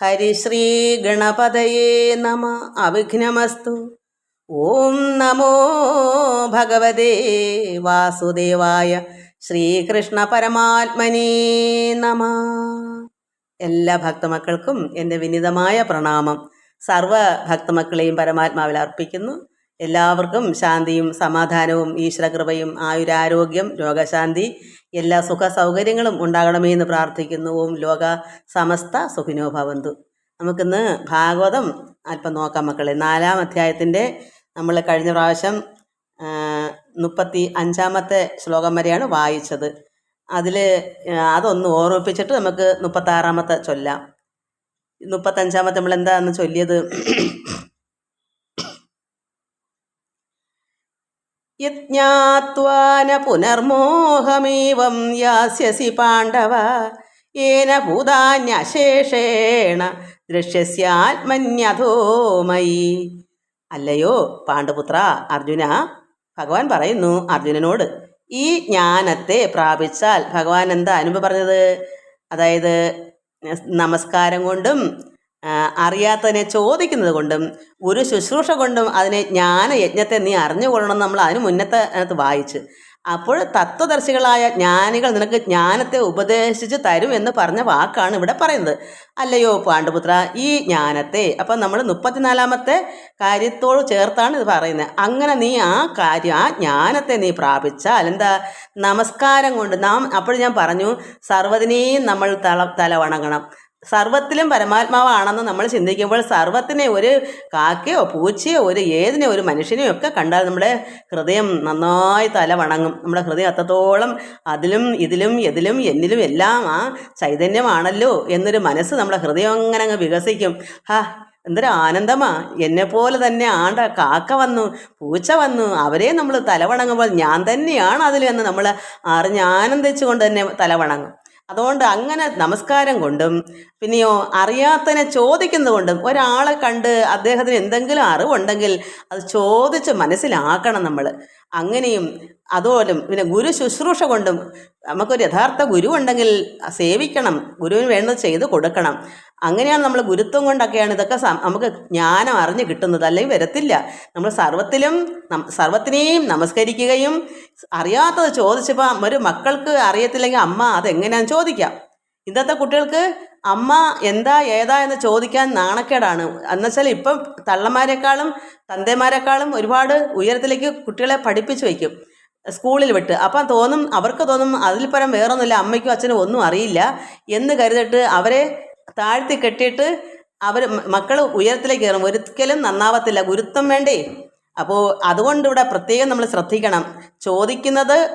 ഹരിശ്രീ ഗണപതയേ നമ അവിഘ്നമസ്തു ഓം നമോ ഭഗവതേ വാസുദേവായ ശ്രീകൃഷ്ണ പരമാത്മനേ നമ എല്ലാ ഭക്തമക്കൾക്കും എന്റെ വിനിതമായ പ്രണാമം. സർവ ഭക്തമക്കളെയും പരമാത്മാവിൽ അർപ്പിക്കുന്നു. എല്ലാവർക്കും ശാന്തിയും സമാധാനവും ഈശ്വരകൃപയും ആയുരാരോഗ്യം രോഗശാന്തി എല്ലാ സുഖ സൗകര്യങ്ങളും ഉണ്ടാകണമേ പ്രാർത്ഥിക്കുന്നു. ഓം ലോക സമസ്ത സുഖിനോ ഭവന്തു. നമുക്കിന്ന് ഭാഗവതം അല്പം നോക്കാം മക്കളെ. നാലാം അധ്യായത്തിന്റെ നമ്മൾ കഴിഞ്ഞ പ്രാവശ്യം മുപ്പത്തി അഞ്ചാമത്തെ ശ്ലോകം വരെയാണ് വായിച്ചത്. അതിൽ അതൊന്ന് ഓർമ്മിപ്പിച്ചിട്ട് നമുക്ക് മുപ്പത്താറാമത്തെ ചൊല്ലാം. മുപ്പത്തഞ്ചാമത്തെ നമ്മൾ എന്താണെന്ന് ചൊല്ലിയത്? യജ്ഞാത്വാന പുനർമോഹമേവം യാസ്യസി പാണ്ഡവ. ഏന ഭൂതാന്യശേഷേണ ദൃശ്യസ്യാത്മന്യഥോമയി അല്ലയോ പാണ്ഡുപുത്ര അർജുന. ഭഗവാൻ പറയുന്നു അർജുനനോട് ഈ ജ്ഞാനത്തെ പ്രാപിച്ചാൽ ഭഗവാൻ എന്താ അനുഭവ പറഞ്ഞത്? അതായത് നമസ്കാരം കൊണ്ടും അറിയാത്തതിനെ ചോദിക്കുന്നത് കൊണ്ടും ഒരു ശുശ്രൂഷ കൊണ്ടും അതിനെ ജ്ഞാനയജ്ഞത്തെ നീ അറിഞ്ഞുകൊള്ളണം നമ്മൾ അതിന് മുന്നത്തെ അതിനകത്ത് വായിച്ച്. അപ്പോൾ തത്വദർശികളായ ജ്ഞാനികൾ നിനക്ക് ജ്ഞാനത്തെ ഉപദേശിച്ച് തരും എന്ന് പറഞ്ഞ വാക്കാണ് ഇവിടെ പറയുന്നത്. അല്ലയോ പാണ്ഡുപുത്ര ഈ ജ്ഞാനത്തെ അപ്പം നമ്മൾ മുപ്പത്തിനാലാമത്തെ കാര്യത്തോട് ചേർത്താണ് ഇത് പറയുന്നത്. അങ്ങനെ നീ ആ കാര്യം ആ ജ്ഞാനത്തെ നീ പ്രാപിച്ചാൽ എന്താ? നമസ്കാരം കൊണ്ട് നാം അപ്പോൾ ഞാൻ പറഞ്ഞു സർവതിനെയും നമ്മൾ തല തല വണങ്ങണം സർവത്തിലും പരമാത്മാവാണെന്ന് നമ്മൾ ചിന്തിക്കുമ്പോൾ സർവത്തിനെ ഒരു കാക്കയോ പൂച്ചയോ ഒരു ഏതിനെ ഒരു മനുഷ്യനെയോ ഒക്കെ കണ്ടാൽ നമ്മുടെ ഹൃദയം നന്നായി തല വണങ്ങും നമ്മുടെ ഹൃദയം അത്രത്തോളം അതിലും ഇതിലും എതിലും എന്നിലും എല്ലാം ആ ചൈതന്യമാണല്ലോ എന്നൊരു മനസ്സ് നമ്മുടെ ഹൃദയം അങ്ങനെ അങ്ങ് വികസിക്കും. ഹാ എന്തൊരു ആനന്ദമാ. എന്നെപ്പോലെ തന്നെ ആണ്ട കാക്ക വന്നു പൂച്ച വന്നു അവരെ നമ്മൾ തലവണങ്ങുമ്പോൾ ഞാൻ തന്നെയാണ് അതിൽ എന്ന് നമ്മൾ അറിഞ്ഞ് ആനന്ദിച്ചുകൊണ്ട് തന്നെ തലവണങ്ങും. അതുകൊണ്ട് അങ്ങനെ നമസ്കാരം കൊണ്ടും പിന്നെയോ അറിയാത്തതിനെ ചോദിക്കുന്നത് കൊണ്ടും ഒരാളെ കണ്ട് അദ്ദേഹത്തിന് എന്തെങ്കിലും അറിവുണ്ടെങ്കിൽ അത് ചോദിച്ച് മനസ്സിലാക്കണം നമ്മൾ അങ്ങനെയും അതുപോലും പിന്നെ ഗുരു ശുശ്രൂഷ കൊണ്ടും നമുക്കൊരു യഥാർത്ഥ ഗുരു ഉണ്ടെങ്കിൽ സേവിക്കണം ഗുരുവിന് വേണ്ടത് ചെയ്ത് കൊടുക്കണം. അങ്ങനെയാണ് നമ്മൾ ഗുരുത്വം കൊണ്ടൊക്കെയാണ് ഇതൊക്കെ നമുക്ക് ജ്ഞാനം അറിഞ്ഞു കിട്ടുന്നത്. അല്ലെങ്കിൽ വരത്തില്ല. നമ്മൾ സർവത്തിലും സർവത്തിനെയും നമസ്കരിക്കുകയും അറിയാത്തത് ചോദിച്ചപ്പോൾ ഒരു മക്കൾക്ക് അറിയത്തില്ലെങ്കിൽ അമ്മ അതെങ്ങനെയാണെന്ന് ചോദിക്കാം. ഇന്നത്തെ കുട്ടികൾക്ക് അമ്മ എന്താ ഏതാ എന്ന് ചോദിക്കാൻ നാണക്കേടാണ്. എന്നുവെച്ചാൽ ഇപ്പം തള്ളമാരെക്കാളും തന്തേമാരെക്കാളും ഒരുപാട് ഉയരത്തിലേക്ക് കുട്ടികളെ പഠിപ്പിച്ചു വയ്ക്കും. സ്കൂളിൽ വിട്ട്. അപ്പം തോന്നും അവർക്ക് തോന്നും അതിൽ പരം വേറൊന്നുമില്ല അമ്മയ്ക്കും അച്ഛനും ഒന്നും അറിയില്ല എന്ന് കരുതിട്ട് അവരെ താഴ്ത്തി കെട്ടിയിട്ട് അവർ മക്കൾ ഉയരത്തിലേക്ക് കയറും. ഒരിക്കലും നന്നാവത്തില്ല. ഗുരുത്വം വേണ്ടേ? അപ്പോൾ അതുകൊണ്ട് ഇവിടെ പ്രത്യേകം നമ്മൾ ശ്രദ്ധിക്കണം. ചോദിക്കുന്നത്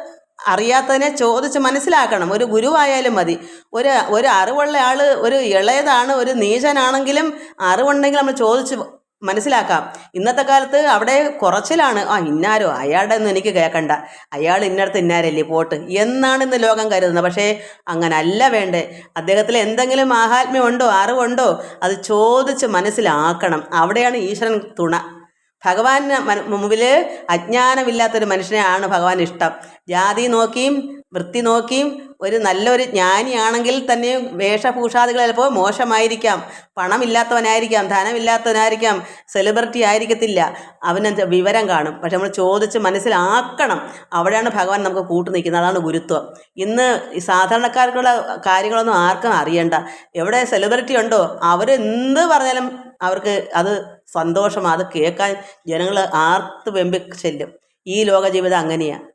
അറിയാത്തതിനെ ചോദിച്ച് മനസ്സിലാക്കണം. ഒരു ഗുരുവായാലും മതി. ഒരു ഒരു അറിവുള്ള ആൾ ഒരു ഇളയതാണ് ഒരു നീചനാണെങ്കിലും അറിവുണ്ടെങ്കിൽ നമ്മൾ ചോദിച്ച് മനസ്സിലാക്കാം. ഇന്നത്തെ കാലത്ത് അവിടെ കുറച്ചിലാണ്. ആ ഇന്നാരോ? അയാളുടെ ഒന്നും എനിക്ക് കേൾക്കണ്ട അയാൾ ഇന്നടത്ത് ഇന്നാരല്ലേ പോട്ട്? എന്നാണ് ഇന്ന് ലോകം കരുതുന്നത്. പക്ഷേ അങ്ങനെ അല്ല വേണ്ടേ. അദ്ദേഹത്തിൽ എന്തെങ്കിലും മാഹാത്മ്യമുണ്ടോ അറിവുണ്ടോ? അത് ചോദിച്ച് മനസ്സിലാക്കണം. അവിടെയാണ് ഈശ്വരൻ തുണ. ഭഗവാന് മുമ്പിൽ അജ്ഞാനമില്ലാത്തൊരു മനുഷ്യനെയാണ് ഭഗവാൻ ഇഷ്ടം. ജാതി നോക്കിയും വൃത്തി നോക്കിയും ഒരു നല്ലൊരു ജ്ഞാനിയാണെങ്കിൽ തന്നെയും വേഷഭൂഷാദികൾ ചിലപ്പോൾ മോശമായിരിക്കാം. പണമില്ലാത്തവനായിരിക്കാം ധനമില്ലാത്തവനായിരിക്കാം സെലിബ്രിറ്റി ആയിരിക്കത്തില്ല. അവന് വിവരം കാണും. പക്ഷെ നമ്മൾ ചോദിച്ച് മനസ്സിലാക്കണം. അവിടെയാണ് ഭഗവാൻ നമുക്ക് കൂട്ടു നിൽക്കുന്നത്. അതാണ് ഗുരുത്വം. ഇന്ന് സാധാരണക്കാർക്കുള്ള കാര്യങ്ങളൊന്നും ആർക്കും അറിയണ്ട. എവിടെ സെലിബ്രിറ്റി ഉണ്ടോ അവർ എന്ത് പറഞ്ഞാലും അവർക്ക് അത് സന്തോഷമാണ് അത് കേൾക്കാൻ ജനങ്ങൾ ആർത്ത് വെമ്പി ചെല്ലും. ഈ ലോക ജീവിതം അങ്ങനെയാണ്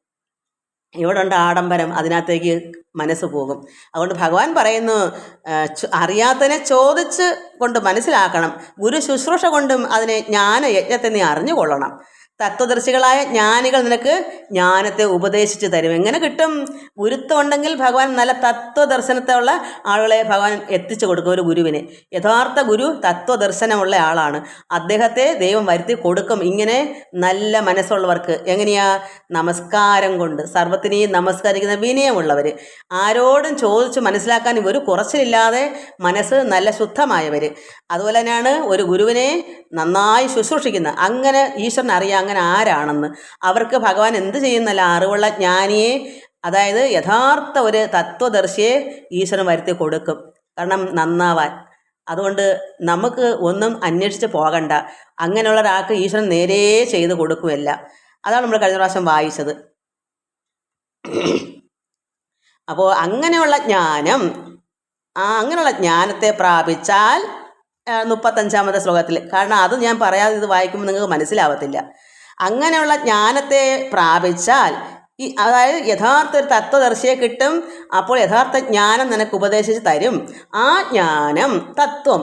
ഇവിടെ ഉണ്ട് ആഡംബരം അതിനകത്തേക്ക് മനസ്സ് പോകും. അതുകൊണ്ട് ഭഗവാൻ പറയുന്നു അറിയാത്തതിനെ ചോദിച്ച് കൊണ്ട് മനസ്സിലാക്കണം. ഗുരു ശുശ്രൂഷ കൊണ്ടും അതിനെ ജ്ഞാനയജ്ഞത്തെ നീ അറിഞ്ഞുകൊള്ളണം. തത്വദർശികളായ ജ്ഞാനികൾ നിനക്ക് ജ്ഞാനത്തെ ഉപദേശിച്ച് തരും. എങ്ങനെ കിട്ടും? ഗുരുത്വം ഉണ്ടെങ്കിൽ ഭഗവാൻ നല്ല തത്വദർശനത്തുള്ള ആളുകളെ ഭഗവാൻ എത്തിച്ചു കൊടുക്കും ഒരു ഗുരുവിനെ. യഥാർത്ഥ ഗുരു തത്വദർശനമുള്ള ആളാണ്. അദ്ദേഹത്തെ ദൈവം വരുത്തി കൊടുക്കും. ഇങ്ങനെ നല്ല മനസ്സുള്ളവർക്ക് എങ്ങനെയാ? നമസ്കാരം കൊണ്ട്. സർവത്തിനെയും നമസ്കരിക്കുന്ന വിനയമുള്ളവർ ആരോടും ചോദിച്ച് മനസ്സിലാക്കാൻ ഒരു കുറച്ചിലില്ലാതെ മനസ്സ് നല്ല ശുദ്ധമായവർ അതുപോലെ തന്നെയാണ് ഒരു ഗുരുവിനെ നന്നായി ശുശ്രൂഷിക്കുന്നത് അങ്ങനെ ഈശ്വരൻ അറിയാം അങ്ങനെ ആരാണെന്ന്? അവർക്ക് ഭഗവാൻ എന്ത് ചെയ്യുന്നല്ല? അറിവുള്ള ജ്ഞാനിയെ അതായത് യഥാർത്ഥ ഒരു തത്വദർശിയെ ഈശ്വരൻ വരുത്തി കൊടുക്കും. കാരണം നന്നാവാൻ. അതുകൊണ്ട് നമുക്ക് ഒന്നും അന്വേഷിച്ച് പോകണ്ട. അങ്ങനെയുള്ള ഒരാൾക്ക് ഈശ്വരൻ നേരേ ചെയ്ത് കൊടുക്കുമല്ല അതാണ് നമ്മൾ കഴിഞ്ഞ പ്രാവശ്യം വായിച്ചത്. അപ്പോൾ അങ്ങനെയുള്ള ജ്ഞാനം ആ അങ്ങനെയുള്ള ജ്ഞാനത്തെ പ്രാപിച്ചാൽ മുപ്പത്തഞ്ചാമത്തെ ശ്ലോകത്തിൽ. കാരണം അത് ഞാൻ പറയാതെ ഇത് വായിക്കുമ്പോൾ നിങ്ങൾക്ക് മനസ്സിലാവത്തില്ല. അങ്ങനെയുള്ള ജ്ഞാനത്തെ പ്രാപിച്ചാൽ ഈ അതായത് യഥാർത്ഥ ഒരു തത്വദർശിയെ കിട്ടും അപ്പോൾ യഥാർത്ഥ ജ്ഞാനം നിനക്ക് ഉപദേശിച്ച് തരും. ആ ജ്ഞാനം തത്വം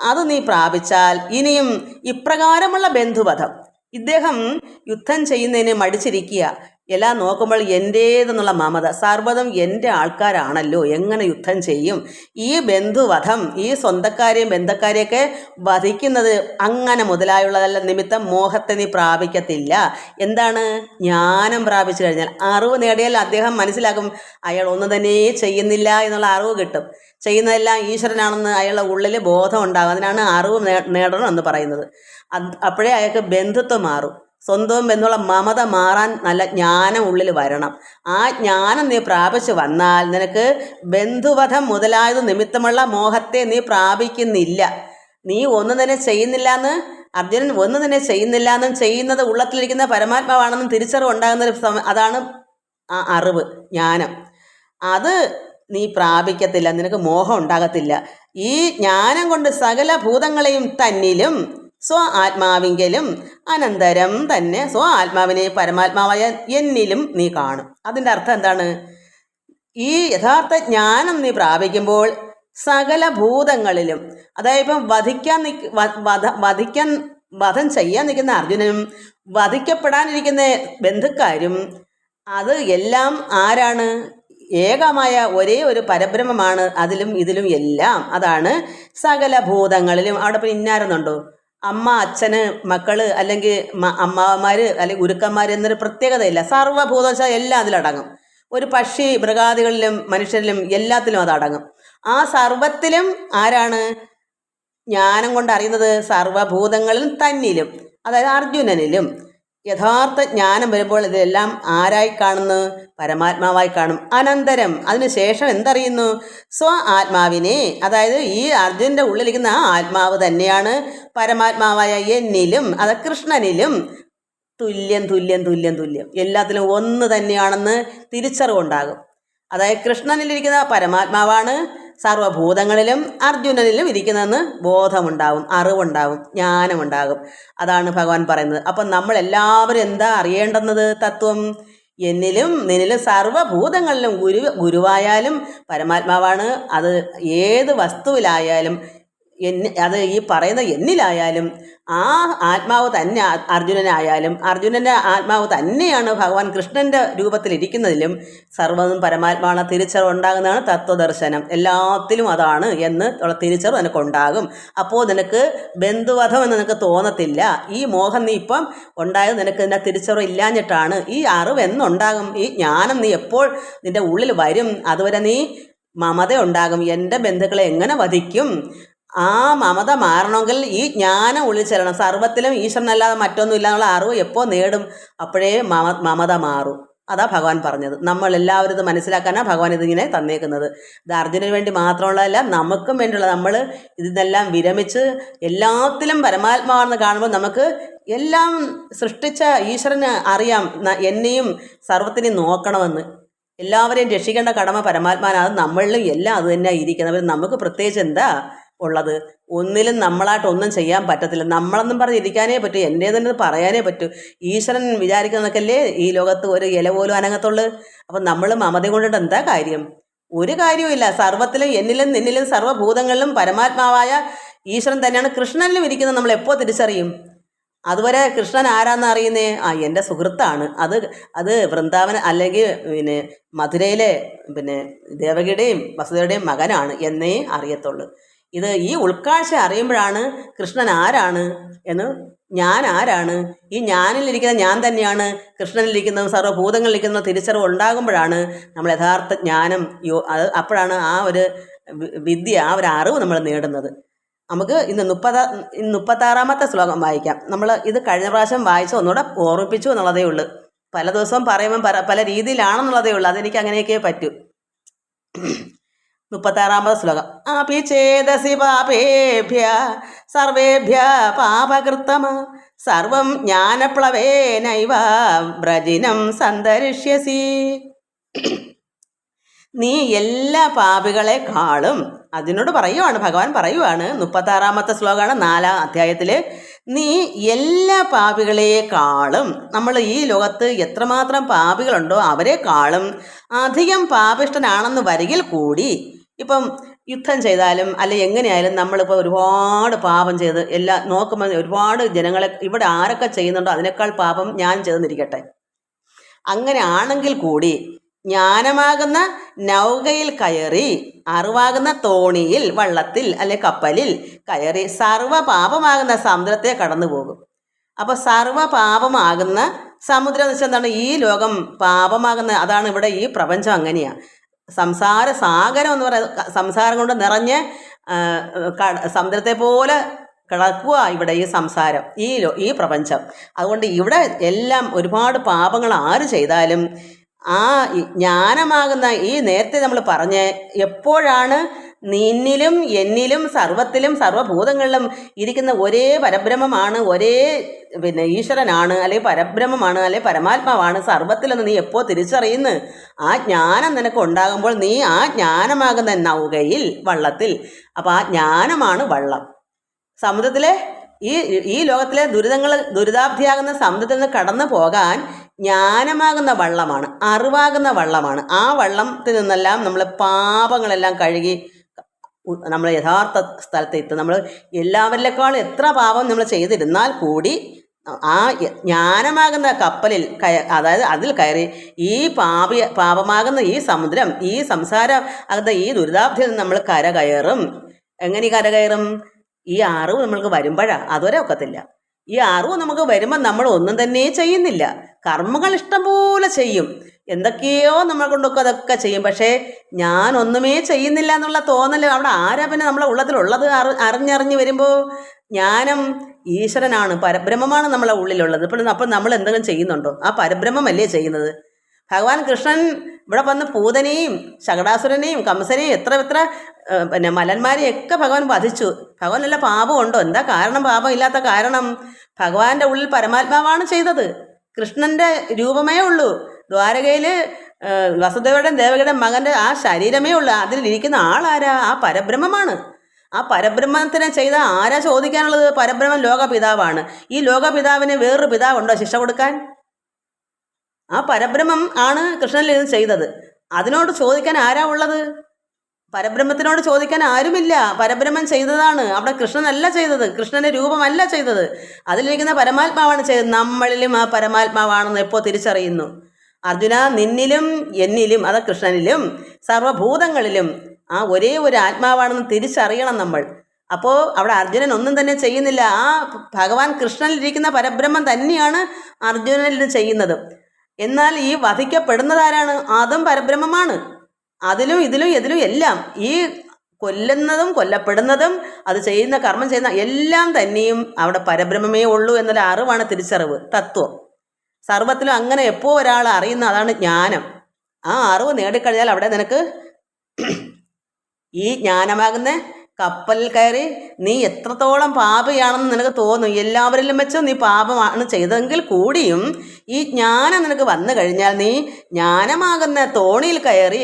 അത് നീ പ്രാപിച്ചാൽ ഇനിയും ഇപ്രകാരമുള്ള ബന്ധുവധം ഇദ്ദേഹം യുദ്ധം ചെയ്യുന്നതിന് മടിച്ചിരിക്കുക. എല്ലാം നോക്കുമ്പോൾ എന്റേതെന്നുള്ള മമത സർവതും എന്റെ ആൾക്കാരാണല്ലോ എങ്ങനെ യുദ്ധം ചെയ്യും? ഈ ബന്ധുവധം ഈ സ്വന്തക്കാരെയും ബന്ധക്കാരെയൊക്കെ വധിക്കുന്നത് അങ്ങനെ മുതലായുള്ളതല്ല നിമിത്തം മോഹത്തെ നീ പ്രാപിക്കത്തില്ല. എന്താണ്? ജ്ഞാനം പ്രാപിച്ചു കഴിഞ്ഞാൽ അറിവ് നേടിയാൽ അദ്ദേഹം മനസ്സിലാക്കും അയാൾ ഒന്നും തന്നെ ചെയ്യുന്നില്ല എന്നുള്ള അറിവ് കിട്ടും. ചെയ്യുന്നതെല്ലാം ഈശ്വരനാണെന്ന് അയാളുടെ ഉള്ളിൽ ബോധം ഉണ്ടാകും. അതിനാണ് അറിവ് നേടണം എന്ന് പറയുന്നത്. അപ്പോഴേ അയാൾക്ക് ബന്ധുത്വം മാറും. സ്വന്തവും എന്നുള്ള മമത മാറാൻ നല്ല ജ്ഞാനം ഉള്ളിൽ വരണം. ആ ജ്ഞാനം നീ പ്രാപിച്ചു വന്നാൽ നിനക്ക് ബന്ധുവധം മുതലായത് നിമിത്തമുള്ള മോഹത്തെ നീ പ്രാപിക്കുന്നില്ല. നീ ഒന്നും തന്നെ ചെയ്യുന്നില്ല എന്ന് അർജുനൻ ഒന്നും തന്നെ ചെയ്യുന്നില്ല എന്നും ചെയ്യുന്നത് ഉള്ളത്തിലിരിക്കുന്ന പരമാത്മാവാണെന്നും തിരിച്ചറിവ് ഉണ്ടാകുന്ന ഒരു സമ അതാണ് ആ അറിവ് ജ്ഞാനം. അത് നീ പ്രാപിക്കത്തില്ല നിനക്ക് മോഹം ഉണ്ടാകത്തില്ല. ഈ ജ്ഞാനം കൊണ്ട് സകല ഭൂതങ്ങളെയും തന്നിലും സ്വ ആത്മാവിങ്കലും അനന്തരം തന്നെ സ്വ ആത്മാവിനെ പരമാത്മാവായ എന്നിലും നീ കാണും. അതിന്റെ അർത്ഥം എന്താണ്? ഈ യഥാർത്ഥ ജ്ഞാനം നീ പ്രാപിക്കുമ്പോൾ സകല ഭൂതങ്ങളിലും അതായത് ഇപ്പം വധിക്കാൻ നിക്ക് വധ വധിക്കാൻ വധം ചെയ്യാൻ നിൽക്കുന്ന അർജുനനും വധിക്കപ്പെടാനിരിക്കുന്ന ബന്ധുക്കാരും അത് എല്ലാം ആരാണ്? ഏകമായ ഒരേ ഒരു പരബ്രഹ്മമാണ് അതിലും ഇതിലും എല്ലാം. അതാണ് സകല ഭൂതങ്ങളിലും. അവിടെ പിന്നെ ഇന്നാരെന്നുണ്ടോ? അമ്മ അച്ഛന് മക്കൾ അല്ലെങ്കിൽ അമ്മാവന്മാർ അല്ലെങ്കിൽ ഗുരുക്കന്മാർ എന്നൊരു പ്രത്യേകതയില്ല. സർവഭൂതവശ എല്ലാം അതിലടങ്ങും. ഒരു പക്ഷി മൃഗാദികളിലും മനുഷ്യരിലും എല്ലാത്തിലും അതടങ്ങും. ആ സർവത്തിലും ആരാണ് ജ്ഞാനം കൊണ്ട് അറിയുന്നത്? സർവഭൂതങ്ങളിലും തന്നിലും. അതായത് അർജുനനിലും. യഥാർത്ഥ ജ്ഞാനം വരുമ്പോൾ ഇതെല്ലാം ആരായി കാണുന്നു? പരമാത്മാവായി കാണും. അനന്തരം. അതിനുശേഷം എന്തറിയുന്നു? സ്വ ആത്മാവിനെ. അതായത് ഈ അർജുന്റെ ഉള്ളിലിരിക്കുന്ന ആ ആത്മാവ് തന്നെയാണ് പരമാത്മാവായ എന്നിലും അത് കൃഷ്ണനിലും തുല്യം തുല്യം തുല്യം തുല്യം. എല്ലാത്തിലും ഒന്ന് തന്നെയാണെന്ന് തിരിച്ചറിവുണ്ടാകും. അതായത് കൃഷ്ണനിലിരിക്കുന്ന പരമാത്മാവാണ് സർവഭൂതങ്ങളിലും അർജുനനിലും ഇരിക്കുന്നതെന്ന് ബോധമുണ്ടാവും അറിവുണ്ടാവും ജ്ഞാനമുണ്ടാകും. അതാണ് ഭഗവാൻ പറയുന്നത്. അപ്പം നമ്മൾ എല്ലാവരും എന്താ അറിയേണ്ടുന്നത് തത്വം? എന്നിലും നിന്നിലും സർവഭൂതങ്ങളിലും ഗുരു ഗുരുവായാലും പരമാത്മാവാണ്. അത് ഏത് വസ്തുവിലായാലും എന്നി അത് ഈ പറയുന്ന എന്നിലായാലും ആ ആത്മാവ് തന്നെ അർജുനനായാലും അർജുനന്റെ ആത്മാവ് തന്നെയാണ് ഭഗവാൻ കൃഷ്ണന്റെ രൂപത്തിലിരിക്കുന്നതിലും സർവതും പരമാത്മാവാണ് തിരിച്ചറിവ് ഉണ്ടാകുന്നതാണ് തത്വദർശനം. എല്ലാത്തിലും അതാണ് എന്ന് ഉള്ള തിരിച്ചറിവ് നിനക്കുണ്ടാകും അപ്പോൾ നിനക്ക് ബന്ധുവധം എന്ന് നിനക്ക് തോന്നത്തില്ല. ഈ മോഹം നീ ഇപ്പം ഉണ്ടായത് നിനക്ക് നിന്റെ തിരിച്ചറിവ് ഇല്ലാഞ്ഞിട്ടാണ്. ഈ അറിവ് എന്നുണ്ടാകും. ഈ ജ്ഞാനം നീ എപ്പോൾ നിന്റെ ഉള്ളിൽ വരും? അതുവരെ നീ മമത ഉണ്ടാകും. എന്റെ ബന്ധുക്കളെ എങ്ങനെ വധിക്കും? ആ മമത മാറണമെങ്കിൽ ഈ ജ്ഞാനം ഉള്ളിൽ സർവത്തിലും ഈശ്വരനല്ലാതെ മറ്റൊന്നുമില്ല എന്നുള്ള അറിവ് എപ്പോൾ നേടും? അപ്പോഴേ മമ മമത മാറും. അതാ ഭഗവാൻ പറഞ്ഞത്. നമ്മളെല്ലാവരും ഇത് മനസ്സിലാക്കാനാണ് ഭഗവാൻ ഇതിങ്ങനെ തന്നേക്കുന്നത്. ഇത് അർജുനന് വേണ്ടി മാത്രമുള്ളതല്ല നമുക്കും വേണ്ടിയുള്ള നമ്മൾ ഇതിനെല്ലാം വിരമിച്ച് എല്ലാത്തിലും പരമാത്മാവാണെന്ന് കാണുമ്പോൾ നമുക്ക് എല്ലാം സൃഷ്ടിച്ച ഈശ്വരന് അറിയാം. എന്നെയും സർവത്തിനെയും നോക്കണമെന്ന്. എല്ലാവരെയും രക്ഷിക്കേണ്ട കടമ പരമാത്മാനാണ്. നമ്മളിലും എല്ലാം അത് തന്നെയാണ് ഇരിക്കുന്നത്. നമുക്ക് പ്രത്യേകിച്ച് എന്താ? ഉള്ളത്. ഒന്നിലും നമ്മളായിട്ട് ഒന്നും ചെയ്യാൻ പറ്റത്തില്ല. നമ്മളെന്നും പറഞ്ഞ് ഇരിക്കാനേ പറ്റൂ. തന്നെ പറയാനേ പറ്റൂ. ഈശ്വരൻ വിചാരിക്കുന്നതൊക്കെയല്ലേ ഈ ലോകത്ത് ഒരു ഇല പോലും അനങ്ങത്തുള്ളൂ? അപ്പം നമ്മൾ മമത കൊണ്ടിട്ട് എന്താ കാര്യം? ഒരു കാര്യവുമില്ല സർവത്തിലും എന്നിലും നിന്നിലും സർവഭൂതങ്ങളിലും പരമാത്മാവായ ഈശ്വരൻ തന്നെയാണ് കൃഷ്ണനിലും ഇരിക്കുന്നത്. നമ്മൾ എപ്പോൾ തിരിച്ചറിയും? അതുവരെ കൃഷ്ണൻ ആരാന്ന് അറിയുന്നേ? ആ എന്റെ സുഹൃത്താണ്. അത് അത് വൃന്ദാവന അല്ലെങ്കിൽ പിന്നെ മധുരയിലെ പിന്നെ ദേവകിയുടെയും വസുദേവയുടെയും മകനാണ് എന്നേ അറിയത്തുള്ളൂ. ഇത് ഈ ഉൾക്കാഴ്ച അറിയുമ്പോഴാണ് കൃഷ്ണൻ ആരാണ് എന്ന് ഞാൻ ആരാണ്? ഈ ഞാനിലിരിക്കുന്ന ഞാൻ തന്നെയാണ് കൃഷ്ണനിലിരിക്കുന്നതും സർവഭൂതങ്ങളിലിരിക്കുന്ന തിരിച്ചറിവ് ഉണ്ടാകുമ്പോഴാണ് നമ്മൾ യഥാർത്ഥ ജ്ഞാനം യോ അത് അപ്പോഴാണ് ആ ഒരു വിദ്യ ആ ഒരു അറിവ് നമ്മൾ നേടുന്നത്. നമുക്ക് ഇന്ന് മുപ്പതാ മുപ്പത്താറാമത്തെ ശ്ലോകം വായിക്കാം. നമ്മൾ ഇത് കഴിഞ്ഞ പ്രാവശ്യം വായിച്ച ഒന്നുകൂടെ ഓർമ്മിപ്പിച്ചു എന്നുള്ളതേ ഉള്ളൂ. പല ദിവസവും പറയുമ്പം പല രീതിയിലാണെന്നുള്ളതേ ഉള്ളൂ. അതെനിക്ക് അങ്ങനെയൊക്കെ പറ്റൂ. മുപ്പത്താറാമത് ശ്ലോകം. അപി ചേതസി പാപേഭ്യ സർവേഭ്യ പാപകൃത്തമ സർവം ജ്ഞാനപ്ലവേനൈവ വ്രജിനം സന്തരിഷ്യസി നീ എല്ലാ പാപികളെക്കാളും അതിനോട് പറയുവാണ് ഭഗവാൻ പറയുവാണ്. മുപ്പത്താറാമത്തെ ശ്ലോകമാണ് നാലാം അധ്യായത്തിൽ നീ എല്ലാ പാപികളെക്കാളും നമ്മൾ ഈ ലോകത്ത് എത്രമാത്രം പാപികളുണ്ടോ അവരെക്കാളും അധികം പാപിഷ്ടനാണെന്ന് വരികിൽ കൂടി ഇപ്പം യുദ്ധം ചെയ്താലും അല്ലെ എങ്ങനെയായാലും നമ്മളിപ്പോൾ ഒരുപാട് പാപം ചെയ്ത് എല്ലാ നോക്കുമ്പോൾ ഒരുപാട് ജനങ്ങളെ ഇവിടെ ആരൊക്കെ ചെയ്യുന്നുണ്ടോ അതിനേക്കാൾ പാപം ഞാൻ ചെയ്തെന്നിരിക്കട്ടെ അങ്ങനെ ആണെങ്കിൽ കൂടി ജ്ഞാനമാകുന്ന നൗകയിൽ കയറി അറിവാകുന്ന തോണിയിൽ വള്ളത്തിൽ അല്ലെ കപ്പലിൽ കയറി സർവപാപമാകുന്ന സമുദ്രത്തെ കടന്നു പോകും. അപ്പോൾ സർവപാപമാകുന്ന സമുദ്രം എന്ന് വെച്ചാൽ എന്താണ്? ഈ ലോകം പാപമാകുന്ന അതാണ് ഇവിടെ ഈ പ്രപഞ്ചം അങ്ങനെയാണ് സംസാര സാഗരം എന്ന് പറയുന്നത് സംസാരം കൊണ്ട് നിറഞ്ഞ് സമുദ്രത്തെ പോലെ കിടക്കുക ഇവിടെ ഈ സംസാരം ഈ ഈ പ്രപഞ്ചം. അതുകൊണ്ട് ഇവിടെ എല്ലാം ഒരുപാട് പാപങ്ങൾ ആര് ചെയ്താലും ആ ജ്ഞാനമാകുന്ന ഈ നേരത്തെ നമ്മൾ പറഞ്ഞ എപ്പോഴാണ് നിന്നിലും എന്നിലും സർവത്തിലും സർവഭൂതങ്ങളിലും ഇരിക്കുന്ന ഒരേ പരബ്രഹ്മമാണ് ഒരേ പിന്നെ ഈശ്വരനാണ് അല്ലെങ്കിൽ പരബ്രഹ്മമാണ് അല്ലെങ്കിൽ പരമാത്മാവാണ് സർവത്തിലെന്ന് നീ എപ്പോൾ തിരിച്ചറിയുന്നു? ആ ജ്ഞാനം നിനക്ക് ഉണ്ടാകുമ്പോൾ നീ ആ ജ്ഞാനമാകുന്ന നൗകയിൽ വള്ളത്തിൽ. അപ്പോൾ ആ ജ്ഞാനമാണ് വള്ളം. സമുദ്രത്തിലെ ഈ ഈ ലോകത്തിലെ ദുരിതങ്ങൾ ദുരിതാബ്ധിയാകുന്ന സമുദ്രത്തിൽ നിന്ന് കടന്നു പോകാൻ ജ്ഞാനമാകുന്ന വള്ളമാണ് അറിവാകുന്ന വള്ളമാണ്. ആ വള്ളത്തിൽ നിന്നെല്ലാം നമ്മൾ പാപങ്ങളെല്ലാം കഴുകി നമ്മൾ യഥാർത്ഥ സ്ഥലത്ത് എത്തും. നമ്മൾ എല്ലാവരിലേക്കാളും എത്ര പാപം നമ്മൾ ചെയ്തിരുന്നാൽ കൂടി ആ ജ്ഞാനമാകുന്ന കപ്പലിൽ കയ അതായത് അതിൽ കയറി ഈ പാപി പാപമാകുന്ന ഈ സമുദ്രം ഈ സംസാരം ആകുന്ന ഈ ദുരിതാബ്ധിയിൽ നിന്ന് നമ്മൾ കര കയറും എങ്ങനെ കര കയറും ഈ അറിവ് നമ്മൾക്ക് വരുമ്പോഴാണ് അതുവരെ ഒക്കത്തില്ല. ഈ അറിവ് നമുക്ക് വരുമ്പോൾ നമ്മൾ ഒന്നും തന്നെ ചെയ്യുന്നില്ല. കർമ്മങ്ങൾ ഇഷ്ടം പോലെ ചെയ്യും. എന്തൊക്കെയോ നമ്മൾ കൊണ്ടൊക്കെ അതൊക്കെ ചെയ്യും. പക്ഷേ ഞാൻ ഒന്നുമേ ചെയ്യുന്നില്ല എന്നുള്ള തോന്നൽ അവിടെ ആരാ പിന്നെ നമ്മളെ ഉള്ളതിലുള്ളത് അറി അറിഞ്ഞറിഞ്ഞ് വരുമ്പോൾ ജ്ഞാനം ഈശ്വരനാണ് പരബ്രഹ്മമാണ് നമ്മളെ ഉള്ളിലുള്ളത്. ഇപ്പോൾ അപ്പോൾ നമ്മൾ എന്തെങ്കിലും ചെയ്യുന്നുണ്ടോ? ആ പരബ്രഹ്മമല്ലേ ചെയ്യുന്നത്. ഭഗവാൻ കൃഷ്ണൻ ഇവിടെ വന്ന് പൂതനെയും ശകടാസുരനെയും കംസനെയും എത്ര എത്ര പിന്നെ മലന്മാരെയും ഒക്കെ ഭഗവാൻ വധിച്ചു. ഭഗവാൻ നല്ല പാപമുണ്ടോ? എന്താ കാരണം പാപം ഇല്ലാത്ത കാരണം? ഭഗവാന്റെ ഉള്ളിൽ പരമാത്മാവാണ് ചെയ്തത്. കൃഷ്ണന്റെ രൂപമേ ഉള്ളൂ. ദ്വാരകയിൽ വസുദേവയുടെ ദേവകയുടെ മകന്റെ ആ ശരീരമേ ഉള്ളൂ. അതിലിരിക്കുന്ന ആളാരാ? ആ പരബ്രഹ്മമാണ്. ആ പരബ്രഹ്മത്തിനെ ചെയ്ത ആരാ ചോദിക്കാനുള്ളത്? പരബ്രഹ്മൻ ലോകപിതാവാണ്. ഈ ലോകപിതാവിന് വേറൊരു പിതാവുണ്ടോ ശിക്ഷ കൊടുക്കാൻ? ആ പരബ്രഹ്മം ആണ് കൃഷ്ണനിൽ ഇത് ചെയ്തത്. അതിനോട് ചോദിക്കാൻ ആരാ ഉള്ളത്? പരബ്രഹ്മത്തിനോട് ചോദിക്കാൻ ആരുമില്ല. പരബ്രഹ്മൻ ചെയ്തതാണ്. അവിടെ കൃഷ്ണനല്ല ചെയ്തത്. കൃഷ്ണന്റെ രൂപമല്ല ചെയ്തത്. അതിലിരിക്കുന്ന പരമാത്മാവാണ് ചെയ്തത്. നമ്മളിലും ആ പരമാത്മാവാണെന്ന് എപ്പോൾ തിരിച്ചറിയുന്നു? അർജുന നിന്നിലും എന്നിലും അത് കൃഷ്ണനിലും സർവഭൂതങ്ങളിലും ആ ഒരേ ഒരു ആത്മാവാണെന്ന് തിരിച്ചറിയണം നമ്മൾ. അപ്പോൾ അവിടെ അർജുനൻ ഒന്നും തന്നെ ചെയ്യുന്നില്ല. ആ ഭഗവാൻ കൃഷ്ണനിലിരിക്കുന്ന പരബ്രഹ്മം തന്നെയാണ് അർജുനനിൽ ചെയ്യുന്നത്. എന്നാൽ ഈ വധിക്കപ്പെടുന്നതാരാണ് അതും പരബ്രഹ്മമാണ്. അതിലും ഇതിലും ഇതിലും എല്ലാം ഈ കൊല്ലുന്നതും കൊല്ലപ്പെടുന്നതും അത് ചെയ്യുന്ന കർമ്മം ചെയ്യുന്ന എല്ലാം തന്നെയും അവിടെ പരബ്രഹ്മമേ ഉള്ളൂ എന്നൊരു അറിവാണ് തിരിച്ചറിവ് തത്വം. സർവത്തിലും അങ്ങനെ എപ്പോൾ ഒരാൾ അറിയുന്ന അതാണ് ജ്ഞാനം. ആ അറിവ് നേടിക്കഴിഞ്ഞാൽ അവിടെ നിനക്ക് ഈ ജ്ഞാനമാകുന്ന കപ്പലിൽ കയറി നീ എത്രത്തോളം പാപിയാണെന്ന് നിനക്ക് തോന്നും എല്ലാവരിലും വെച്ചോ നീ പാപമാണ് ചെയ്തതെങ്കിൽ കൂടിയും ഈ ജ്ഞാനം നിനക്ക് വന്നു കഴിഞ്ഞാൽ നീ ജ്ഞാനമാകുന്ന തോണിയിൽ കയറി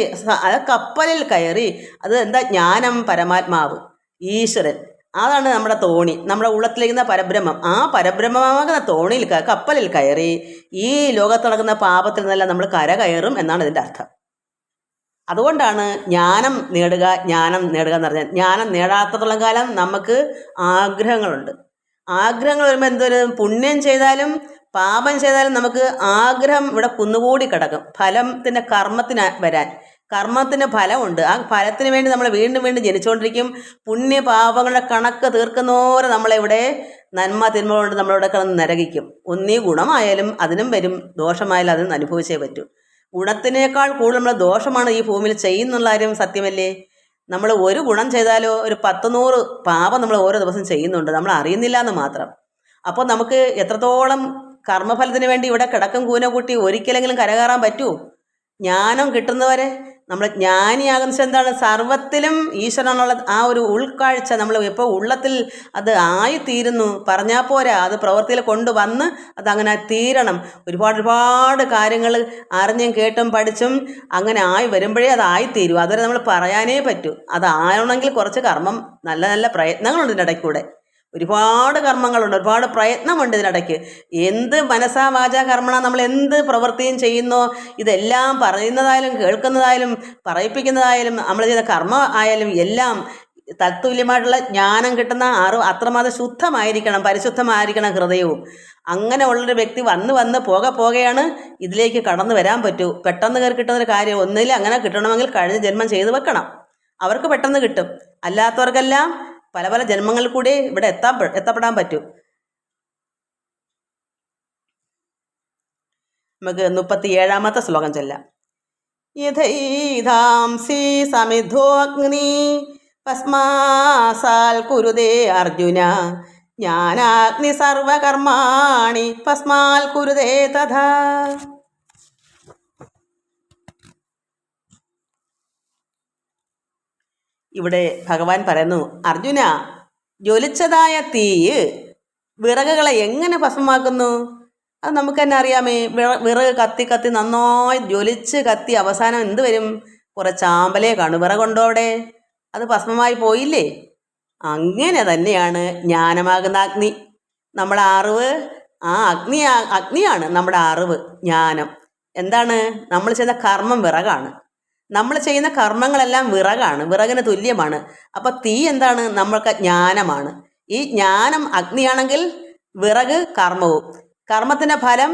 കപ്പലിൽ കയറി അത് എന്താ ജ്ഞാനം? പരമാത്മാവ് ഈശ്വരൻ. അതാണ് നമ്മുടെ തോണി നമ്മുടെ ഉള്ളത്തിലിരിക്കുന്ന പരബ്രഹ്മം. ആ പരബ്രഹ്മമാകുന്ന തോണിയിൽ കപ്പലിൽ കയറി ഈ ലോകത്ത് നടക്കുന്ന പാപത്തിൽ നിന്നെല്ലാം നമ്മൾ കര കയറും എന്നാണ് ഇതിന്റെ അർത്ഥം. അതുകൊണ്ടാണ് ജ്ഞാനം നേടുക ജ്ഞാനം നേടുക എന്ന് പറഞ്ഞാൽ ജ്ഞാനം നേടാത്തത്തോളം കാലം നമുക്ക് ആഗ്രഹങ്ങളുണ്ട്. ആഗ്രഹങ്ങൾ വരുമ്പോൾ എന്തൊരു പുണ്യം ചെയ്താലും പാപം ചെയ്താലും നമുക്ക് ആഗ്രഹം ഇവിടെ കുന്നുകൂടി കിടക്കും. ഫലത്തിന്റെ കർമ്മത്തിന് വരാൻ. കർമ്മത്തിന് ഫലമുണ്ട്. ആ ഫലത്തിന് വേണ്ടി നമ്മൾ വീണ്ടും വീണ്ടും ജനിച്ചുകൊണ്ടിരിക്കും. പുണ്യ പാപങ്ങളുടെ കണക്ക് തീർക്കുന്നോരെ നമ്മളിവിടെ നന്മ തിന്മ കൊണ്ട് നമ്മളിവിടെ കിടന്ന് നരകിക്കും. ഒന്നീ ഗുണമായാലും അതിനും വരും. ദോഷമായാലും അതിനും അനുഭവിച്ചേ പറ്റൂ. ഗുണത്തിനേക്കാൾ കൂടുതൽ നമ്മൾ ദോഷമാണ് ഈ ഭൂമിയിൽ ചെയ്യുന്നുള്ള കാര്യം സത്യമല്ലേ? നമ്മൾ ഒരു ഗുണം ചെയ്താലോ ഒരു പത്ത് നൂറ് പാപം നമ്മൾ ഓരോ ദിവസം ചെയ്യുന്നുണ്ട്. നമ്മൾ അറിയുന്നില്ല എന്ന് മാത്രം. അപ്പോൾ നമുക്ക് എത്രത്തോളം കർമ്മഫലത്തിന് വേണ്ടി ഇവിടെ കിടക്കും കൂന കൂട്ടി ഒരിക്കലെങ്കിലും കരകയറാൻ പറ്റുമോ ജ്ഞാനം കിട്ടുന്നവരെ നമ്മൾ ജ്ഞാനിയാകുന്ന വെച്ചാൽ എന്താണ്? സർവത്തിലും ഈശ്വരനുള്ള ആ ഒരു ഉൾക്കാഴ്ച നമ്മൾ എപ്പോൾ ഉള്ളത്തിൽ അത് ആയിത്തീരുന്നു പറഞ്ഞാൽ പോരാ അത് പ്രവൃത്തിയിൽ കൊണ്ടുവന്ന് അതങ്ങനെ തീരണം. ഒരുപാട് ഒരുപാട് കാര്യങ്ങൾ അറിഞ്ഞും കേട്ടും പഠിച്ചും അങ്ങനെ ആയി വരുമ്പോഴേ അത് ആയിത്തീരും. അതുവരെ നമ്മൾ പറയാനേ പറ്റൂ. അതാവണമെങ്കിൽ കുറച്ച് കർമ്മം നല്ല നല്ല പ്രയത്നങ്ങളുണ്ട് ഇതിന്റെ ഇടയ്ക്ക് കൂടെ ഒരുപാട് കർമ്മങ്ങളുണ്ട് ഒരുപാട് പ്രയത്നമുണ്ട് ഇതിനിടയ്ക്ക്. എന്ത് മനസ്സാ വാച കർമ്മണ നമ്മൾ എന്ത് പ്രവൃത്തിയും ചെയ്യുന്നോ ഇതെല്ലാം പറയുന്നതായാലും കേൾക്കുന്നതായാലും പറയിപ്പിക്കുന്നതായാലും നമ്മൾ ചെയ്ത കർമ്മ ആയാലും എല്ലാം തത്തുല്യമായിട്ടുള്ള ജ്ഞാനം കിട്ടുന്ന അറിവ് അത്രമാത്രം ശുദ്ധമായിരിക്കണം പരിശുദ്ധമായിരിക്കണം ഹൃദയവും. അങ്ങനെ ഉള്ളൊരു വ്യക്തി വന്ന് വന്ന് പോകെ പോകെയാണ് ഇതിലേക്ക് കടന്നു വരാൻ പറ്റൂ. പെട്ടെന്ന് കയറി കിട്ടുന്നൊരു കാര്യം ഒന്നിൽ അങ്ങനെ കിട്ടണമെങ്കിൽ കഴിഞ്ഞ ജന്മം ചെയ്തു വെക്കണം. അവർക്ക് പെട്ടെന്ന് കിട്ടും. അല്ലാത്തവർക്കെല്ലാം പല പല ജന്മങ്ങളിൽ കൂടി ഇവിടെ എത്താൻ എത്തപ്പെടാൻ പറ്റും. നമുക്ക് മുപ്പത്തി ഏഴാമത്തെ ശ്ലോകം ചൊല്ലാം. യഥൈധാംസി കുരുതേ അർജുന. ജ്ഞാനാഗ്നി സർവകർമാണി ഭസ്മാൽ കുരുതേ തഥാ. ഇവിടെ ഭഗവാൻ പറയുന്നു അർജുന ജ്വലിച്ചതായ തീയ് വിറകുകളെ എങ്ങനെ ഭസ്മമാക്കുന്നു? അത് നമുക്ക് തന്നെ അറിയാമേ വിറക് കത്തി കത്തി നന്നായി ജ്വലിച്ച് കത്തി അവസാനം എന്ത് വരും? കുറച്ച് ചാമ്പലേ കാണും. വിറകുണ്ടോ അവിടെ? അത് ഭസ്മമായി പോയില്ലേ? അങ്ങനെ തന്നെയാണ് ജ്ഞാനമാകുന്ന അഗ്നി. നമ്മുടെ അറിവ് ആ അഗ്നി അഗ്നിയാണ് നമ്മുടെ അറിവ് ജ്ഞാനം. എന്താണ്? നമ്മൾ ചെയ്ത കർമ്മം വിറകാണ്. നമ്മൾ ചെയ്യുന്ന കർമ്മങ്ങളെല്ലാം വിറകാണ് വിറകിന് തുല്യമാണ്. അപ്പം തീ എന്താണ്? നമ്മൾക്ക് ജ്ഞാനമാണ്. ഈ ജ്ഞാനം അഗ്നിയാണെങ്കിൽ വിറക് കർമ്മവും. കർമ്മത്തിന്റെ ഫലം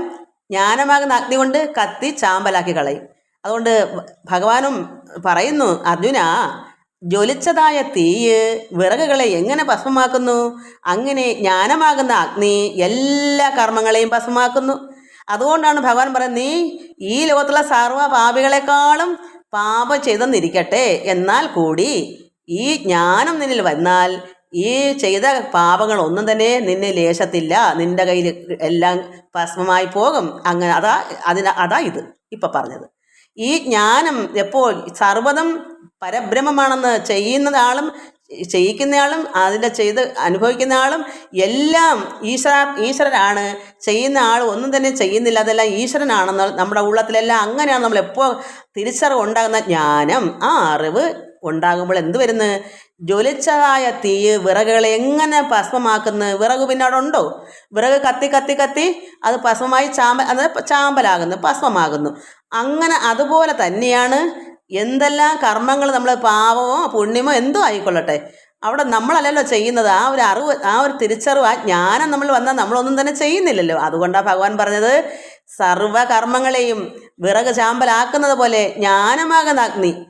ജ്ഞാനമാകുന്ന അഗ്നി കൊണ്ട് കത്തി ചാമ്പലാക്കി കളയും. അതുകൊണ്ട് ഭഗവാനും പറയുന്നു അർജുന ജ്വലിച്ചതായ തീയ് വിറകുകളെ എങ്ങനെ ഭസ്മമാക്കുന്നു? അങ്ങനെ ജ്ഞാനമാകുന്ന അഗ്നി എല്ലാ കർമ്മങ്ങളെയും ഭസ്മമാക്കുന്നു. അതുകൊണ്ടാണ് ഭഗവാൻ പറയുന്നത് നീ ഈ ലോകത്തുള്ള സർവ പാപികളെക്കാളും പാപം ചെയ്തെന്നിരിക്കട്ടെ എന്നാൽ കൂടി ഈ ജ്ഞാനം നിന്നിൽ വന്നാൽ ഈ ചെയ്ത പാപങ്ങളൊന്നും തന്നെ നിന്നെ ലേശത്തില്ല. നിന്റെ കയ്യിൽ എല്ലാം ഭസ്മമായി പോകും. അങ്ങനെ അതാ അതിന് അതാ ഇത് ഇപ്പം പറഞ്ഞത്. ഈ ജ്ഞാനം എപ്പോൾ സർവതം പരബ്രഹ്മമാണെന്ന് ചെയ്യുന്നതാളും ചെയ്യിക്കുന്നയാളും അതിന്റെ ചെയ്ത് അനുഭവിക്കുന്ന ആളും എല്ലാം ഈശ്വര ഈശ്വരനാണ്. ചെയ്യുന്ന ആൾ ഒന്നും തന്നെ ചെയ്യുന്നില്ല. അതെല്ലാം ഈശ്വരനാണെന്ന് നമ്മുടെ ഉള്ളത്തിലെല്ലാം അങ്ങനെയാണ്. നമ്മൾ എപ്പോൾ തിരിച്ചറിവ് ഉണ്ടാകുന്ന ജ്ഞാനം ആ അറിവ് ഉണ്ടാകുമ്പോൾ എന്ത് വരുന്നു? ജ്വലിച്ചതായ തീ വിറകുകളെ എങ്ങനെ ഭസ്മമാക്കുന്നു? വിറക് പിന്നെ അവിടെ ഉണ്ടോ? വിറക് കത്തി കത്തി കത്തി അത് ഭസ്മമായി ചാമ്പ അത് ചാമ്പലാകുന്നു ഭസ്മമാകുന്നു. അങ്ങനെ അതുപോലെ തന്നെയാണ് എന്തെല്ലാം കർമ്മങ്ങൾ നമ്മൾ പാപമോ പുണ്യമോ എന്തോ ആയിക്കൊള്ളട്ടെ. അവിടെ നമ്മളല്ലല്ലോ ചെയ്യുന്നത്. ആ ഒരു അറിവ് ആ ഒരു തിരിച്ചറിവ് ആ ജ്ഞാനം നമ്മൾ വന്നാൽ നമ്മളൊന്നും തന്നെ ചെയ്യുന്നില്ലല്ലോ. അതുകൊണ്ടാണ് ഭഗവാൻ പറഞ്ഞത് സർവകർമ്മങ്ങളെയും വിറക് ചാമ്പലാക്കുന്നത് പോലെ ജ്ഞാനമാകുന്ന അഗ്നി.